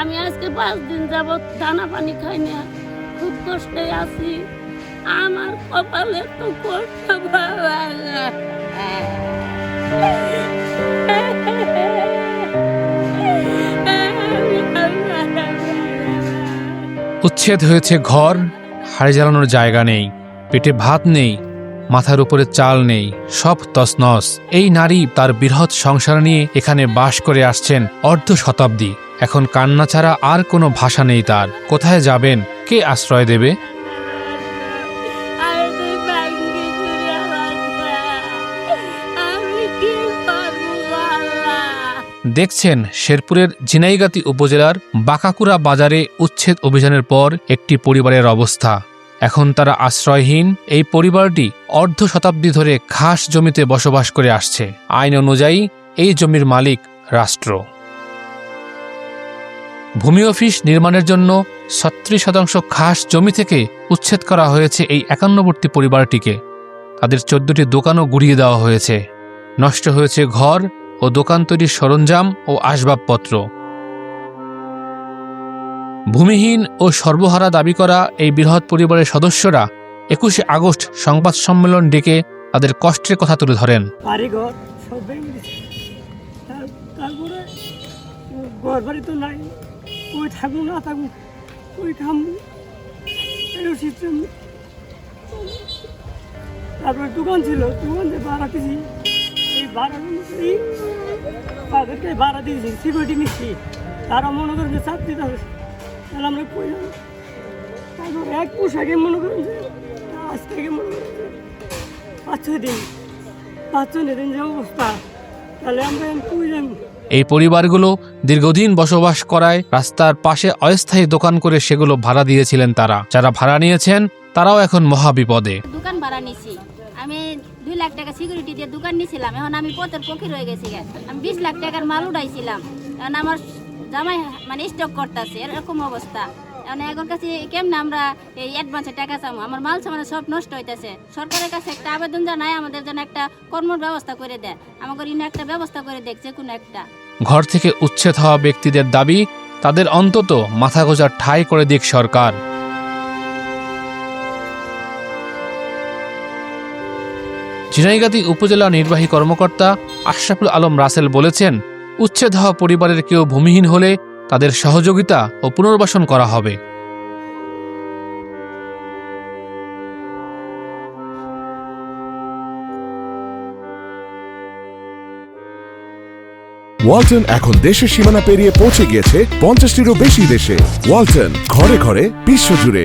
আমি আজকে পাঁচ দিন যাবৎ দানা পানি খাই না, খুব কষ্টে আছি। আমার কপালে তো উচ্ছেদ হয়েছে ঘর, হাড়ে জ্বালানোর জায়গা নেই, পেটে ভাত নেই, মাথার উপরে চাল নেই, সব তসনস এই নারী তার বৃহৎ সংসার নিয়ে এখানে বাস করে আসছেন অর্ধ শতাব্দী। এখন কান্না ছাড়া আর কোনো ভাষা নেই তার। কোথায় যাবেন? কে আশ্রয় দেবে? দেখছেন শেরপুরের ঝিনাইগাতি উপজেলার বাঁকাকুড়া বাজারে উচ্ছেদ অভিযানের পর একটি পরিবারের অবস্থা। এখন তারা আশ্রয়হীন এই পরিবারটি অর্ধ শতাব্দী ধরে খাস জমিতে বসবাস করে আসছে। আইন অনুযায়ী এই জমির মালিক রাষ্ট্র। ভূমি অফিস নির্মাণের জন্য ছত্রিশ শতাংশ খাস জমি থেকে উচ্ছেদ করা হয়েছে এই একান্নবর্তী পরিবারটিকে। তাদের চোদ্দটি দোকানও গুড়িয়ে দেওয়া হয়েছে। নষ্ট হয়েছে ঘর ও দোকান তৈরির সরঞ্জাম ও আসবাবপত্র। ভূমিহীন ও সর্বহারা দাবি করা এই বৃহৎ পরিবারের সদস্যরা একুশে আগস্ট সংবাদ সম্মেলন ডেকে তাদের কষ্টের কথা তুলে ধরেন। ঘর বাড়ি তো নাই। ওই থাকুক না থাকুক ওই খামু এরও সিস্টেম তারপরে দোকান ছিল, দোকান যে ভাড়া দিয়েছি এই ভাড়া অনুযায়ী তাদেরকে ভাড়া দিয়েছি সিকিউরিটি নিচ্ছি। তারা মনে করেন যে চাপ দিতে হবে। তাহলে আমরা কই যাব? তারপর এক পোশাকে মনে করেন যে আজ থেকে মনে করেন পাঁচ ছয় দিন। পাঁচ ছয় দিন যে অবস্থা। তাহলে আমরা কই যাব? এই পরিবারগুলো দীর্ঘদিন বসবাস করায় রাস্তার পাশে অস্থায়ী দোকান করে সেগুলো ভাড়া দিয়েছিলেন তারা। যারা ভাড়া নিয়েছেন, তারাও এখন মহাবিপদে। দোকান ভাড়া নিছি। আমি দুই লাখ টাকা সিকিউরিটি দিয়ে দোকান নিছিলাম। এখন আমি পথের পক্ষী রয়ে গেছি আমি বিশ লাখ টাকার মাল উঠাইছিলাম। এখন আমার জামাই মানে স্টক করতেছে, এরকম অবস্থা। এখন এখন কাছে কেমনে আমরা এই টাকা চাবো আমার মাল সব নষ্ট হইতেছে। সরকারের কাছে একটা আবেদন আমাদের জন্য একটা ব্যবস্থা করে দেয়। আমাকে ইনো একটা ব্যবস্থা করে দেখছে কোনো একটা। ঘর থেকে উচ্ছেদ হওয়া ব্যক্তিদের দাবি, তাদের অন্তত মাথা গোজার ঠাঁই করে দিক সরকার। ঝিনাইগাতি উপজেলা নির্বাহী কর্মকর্তা আশরাফুল আলম রাসেল বলেছেন, উচ্ছেদ হওয়া পরিবারের কেউ ভূমিহীন হলে তাদের সহযোগিতা ও পুনর্বাসন করা হবে। ওয়ালটন এখন দেশের সীমানা পেরিয়ে পৌঁছে গিয়েছে পঞ্চাশটিরও বেশি দেশে। ওয়ালটন, ঘরে ঘরে, বিশ্বজুড়ে।